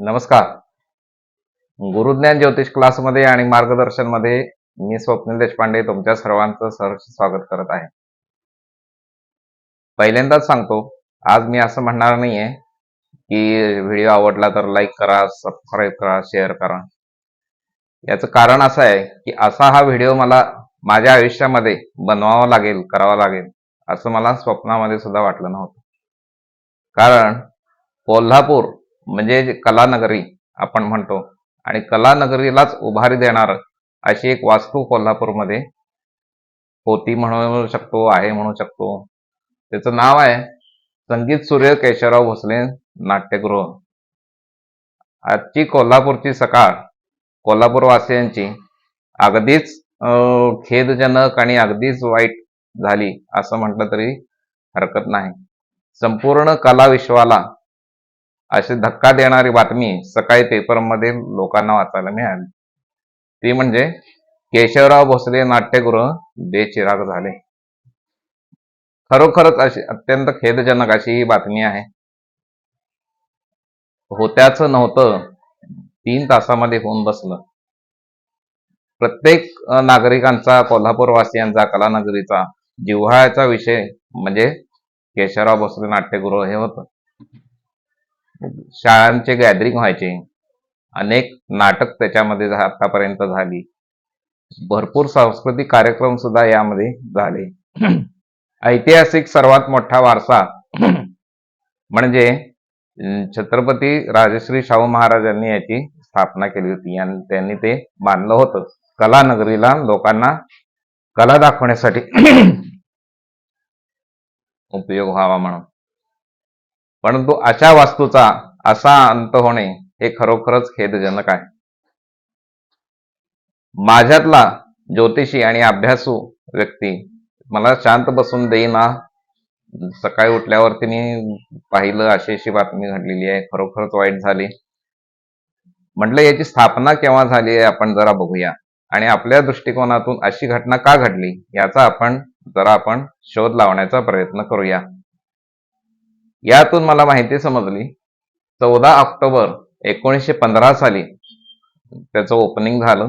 नमस्कार. गुरुज्ञान ज्योतिष क्लासमध्ये आणि मार्गदर्शनमध्ये मी स्वप्नील देशपांडे तुमच्या सर्वांचं सहर्ष स्वागत करत आहे. पहिल्यांदाच सांगतो आज मी असं म्हणणार नाहीये की व्हिडिओ आवडला तर लाईक करा सबस्क्राईब करा शेअर करा. याचं कारण असं आहे की असा हा व्हिडिओ मला माझ्या आयुष्यामध्ये बनवावा लागेल करावा लागेल असं मला स्वप्नामध्ये सुद्धा वाटलं नव्हतं. कारण कोल्हापूर म्हणजे कलानगरी आपण म्हणतो आणि कलानगरीलाच उभारी देणार अशी एक वास्तू कोल्हापूरमध्ये होती म्हणू शकतो आहे म्हणू शकतो. त्याचं नाव आहे संगीत सूर्य केशवराव भोसले नाट्यगृह. आजची कोल्हापूरची सकाळ कोल्हापूरवासियांची अगदीच अं, खेदजनक आणि अगदीच वाईट झाली असं म्हटलं तरी हरकत नाही. संपूर्ण कला विश्वाला अशी धक्का देणारी बातमी सकाळी पेपरमध्ये लोकांना वाचायला मिळाली. ती म्हणजे केशवराव भोसले नाट्यगृह बेचिराग झाले. खरोखरच अशी अत्यंत खेदजनक अशी ही बातमी आहे. होत्याच नव्हतं तीन तासामध्ये होऊन बसलं. प्रत्येक नागरिकांचा कोल्हापूरवासियांचा कलानगरीचा जिव्हाळ्याचा विषय म्हणजे केशवराव भोसले नाट्यगृह हे होतं. शाळांचे गॅदरिंग व्हायचे. अनेक नाटक त्याच्यामध्ये आतापर्यंत झाली. भरपूर सांस्कृतिक कार्यक्रम सुद्धा यामध्ये झाले. ऐतिहासिक सर्वात मोठा वारसा म्हणजे छत्रपती राजश्री शाहू महाराजांनी याची स्थापना केली होती. आणि त्यांनी ते बांधलं होतं. कलानगरीला लोकांना कला दाखवण्यासाठी उपयोग व्हावा म्हणून. परंतु अशा वास्तूचा असा अंत होणे हे खरोखरच खेदजनक आहे. माझ्यातला ज्योतिषी आणि अभ्यासू व्यक्ती मला शांत बसून देईना. सकाळी उठल्यावरती मी पाहिलं अशी अशी बातमी घडलेली आहे. खरोखरच वाईट झाली. म्हटलं याची स्थापना केव्हा झाली आहे आपण जरा बघूया. आणि आपल्या दृष्टिकोनातून अशी घटना का घडली याचा आपण जरा आपण शोध लावण्याचा प्रयत्न करूया. यातून मला माहिती समजली. चौदा ऑक्टोबर एकोणीसशे पंधरा साली त्याचं ओपनिंग झालं.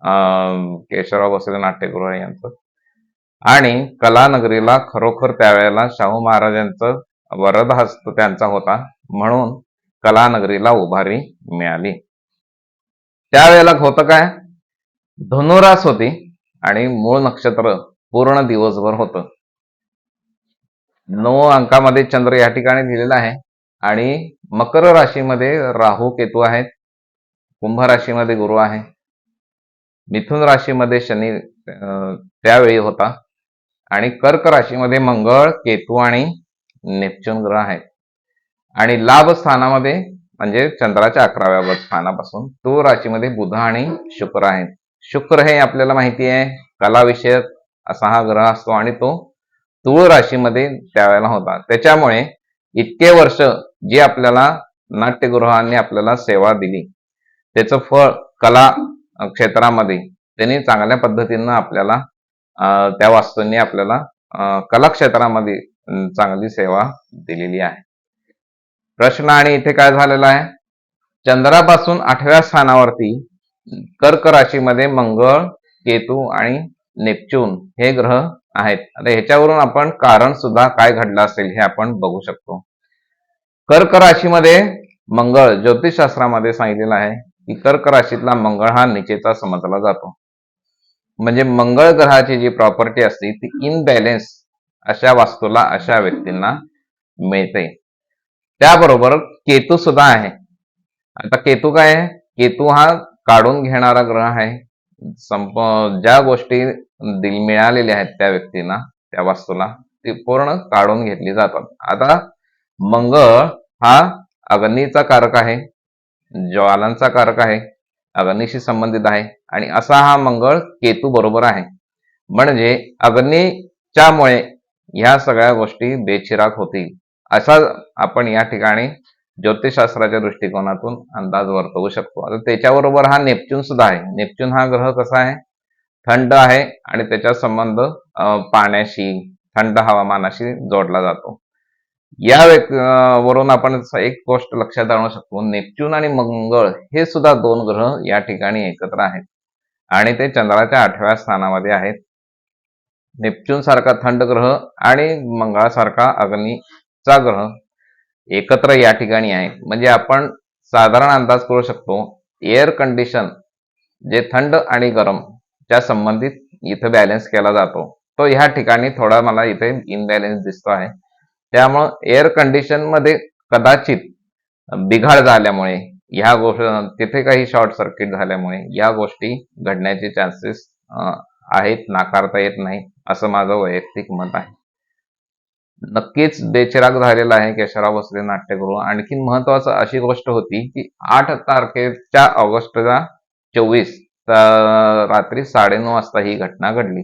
अं, केशवराव भोसले नाट्यगृह यांचं. आणि कलानगरीला खरोखर त्यावेळेला शाहू महाराजांचं वरद हस्त त्यांचा होता. म्हणून कलानगरीला उभारी मिळाली. त्यावेळेला होतं काय? धनुरास होती आणि मूळ नक्षत्र पूर्ण दिवसभर होतं. नऊ अंकामध्ये चंद्र या ठिकाणी दिलेला आहे. आणि मकर राशीमध्ये राहू केतू आहेत. कुंभ राशीमध्ये गुरु आहे. मिथुन राशीमध्ये शनी त्यावेळी होता. आणि कर्क राशीमध्ये मंगळ केतू आणि नेपच्यून ग्रह आहेत. आणि लाभ स्थानामध्ये म्हणजे चंद्राच्या अकराव्या स्थानापासून तो राशीमध्ये बुध आणि शुक्र आहेत. शुक्र हे आपल्याला माहिती आहे. कलाविषयक असा हा ग्रह असतो आणि तो तूळ राशीमध्ये त्यावेळेला होता. त्याच्यामुळे इतके वर्ष जी आपल्याला नाट्यगृहांनी आपल्याला सेवा दिली त्याचं फळ कला क्षेत्रामध्ये त्यांनी चांगल्या पद्धतीनं आपल्याला त्या वास्तूंनी आपल्याला कला क्षेत्रामध्ये चांगली सेवा दिलेली आहे. प्रश्न आणि इथे काय झालेला आहे? चंद्रापासून आठव्या स्थानावरती कर्क राशीमध्ये मंगळ केतू आणि नेपच्यून हे ग्रह आहेत. आता ह्याच्यावरून आपण कारण सुद्धा काय घडलं असेल हे आपण बघू शकतो. कर्क राशीमध्ये मंगळ ज्योतिषशास्त्रामध्ये सांगितलेलं आहे की कर्क राशीतला मंगळ हा निचेचा समजला जातो. म्हणजे मंगळ ग्रहाची जी प्रॉपर्टी असते ती इनबॅलेन्स अशा वास्तूला अशा व्यक्तींना मिळते. त्याबरोबर केतू सुद्धा आहे. आता केतू काय आहे? केतू हा काढून घेणारा ग्रह आहे. संप ज्या गोष्टी दिल मिळालेले आहेत त्या व्यक्तींना त्या वास्तूला ती पूर्ण काढून घेतली जातात. आता मंगळ हा अग्नीचा कारक आहे ज्वालांचा कारक आहे अग्नीशी संबंधित आहे आणि असा हा मंगळ केतू बरोबर आहे. म्हणजे अग्नीच्यामुळे ह्या सगळ्या गोष्टी बेचिराग होतील असा आपण या ठिकाणी ज्योतिषशास्त्राच्या दृष्टिकोनातून अंदाज वर्तवू शकतो. आता त्याच्याबरोबर हा नेपच्यून सुद्धा आहे. नेपच्यून हा ग्रह कसा आहे? थंड आहे आणि त्याचा संबंध पाण्याशी थंड हवामानाशी जोडला जातो. या वरून आपण एक गोष्ट लक्षात आणू शकतो. नेपच्यून आणि मंगळ हे सुद्धा दोन ग्रह या ठिकाणी एकत्र आहेत. आणि ते चंद्राच्या आठव्या स्थानामध्ये आहेत. नेपच्यून सारखा थंड ग्रह आणि मंगळासारखा अग्नीचा ग्रह एकत्र या ठिकाणी आहे म्हणजे आपण साधारण अंदाज करू शकतो एअर कंडिशन जे थंड आणि गरम च्या संबंधित इथे बॅलन्स केला जातो. तो ह्या ठिकाणी थोडा मला इथे इनबॅलन्स दिसतो आहे. त्यामुळं एअर कंडिशनमध्ये कदाचित बिघाड झाल्यामुळे ह्या गोष्ट तिथे काही शॉर्ट सर्किट झाल्यामुळे या गोष्टी घडण्याचे चान्सेस आहेत नाकारता येत नाही असं माझं वैयक्तिक मत आहे. नक्कीच बेचिराग झालेला आहे केशवराव भोसले नाट्यगृह. आणखी महत्वाचं अशी गोष्ट होती की आठ तारखेच्या ऑगस्टला चोवीस रात्री साडेनऊ वाजता ही घटना घडली.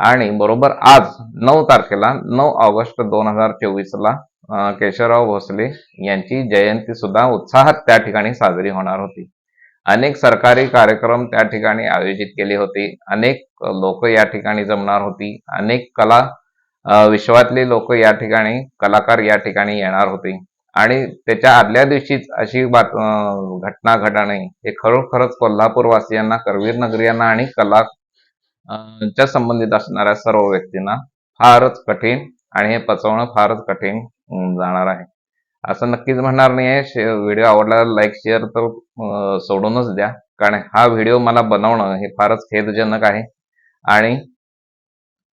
आणि बरोबर आज नऊ तारखेला नऊ ऑगस्ट दोन हजार चोवीस ला केशवराव भोसले यांची जयंती सुद्धा उत्साहात त्या ठिकाणी साजरी होणार होती. अनेक सरकारी कार्यक्रम त्या ठिकाणी आयोजित केले होते. अनेक लोक या ठिकाणी जमणार होती. अनेक कला विश्वातले लोक या ठिकाणी कलाकार या ठिकाणी येणार होते. आणि त्याच्या आदल्या दिवशीच अशी बात घटना घडणे हे खरोखरच कोल्हापूर वासियांना करवीर नगरियांना आणि कला च्या संबंधित असणाऱ्या सर्व व्यक्तींना फारच कठीण आणि हे पचवणं फारच कठीण जाणार आहे. असं नक्कीच म्हणणार नाही आहे व्हिडिओ आवडला लाईक शेअर तर सोडूनच द्या. कारण हा व्हिडिओ मला बनवणं हे फारच खेदजनक आहे. आणि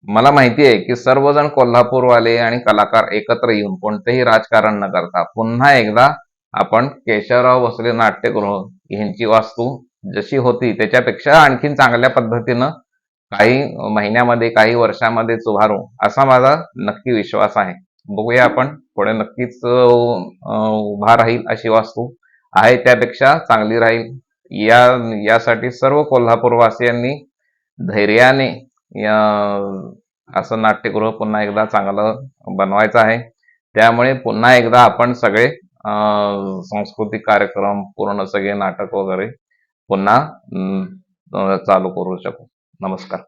मला माहिती आहे की सर्वजण कोल्हापूरवाले आणि कलाकार एकत्र येऊन कोणतेही राजकारण न करता पुन्हा एकदा आपण केशवराव भोसले नाट्यगृह यांची वास्तू जशी होती त्याच्यापेक्षा आणखीन चांगल्या पद्धतीनं काही महिन्यामध्ये काही वर्षामध्येच उभारू असा माझा नक्की विश्वास आहे. बघूया आपण पुढे नक्कीच उभा राहील अशी वास्तू आहे त्यापेक्षा चांगली राहील. या यासाठी सर्व कोल्हापूरवासियांनी धैर्याने या असं नाट्यगृह पुन्हा एकदा चांगलं बनवायचं आहे. त्यामुळे पुन्हा एकदा आपण सगळे सांस्कृतिक कार्यक्रम पूर्ण सगळे नाटक वगैरे पुन्हा चालू करू शकू. नमस्कार.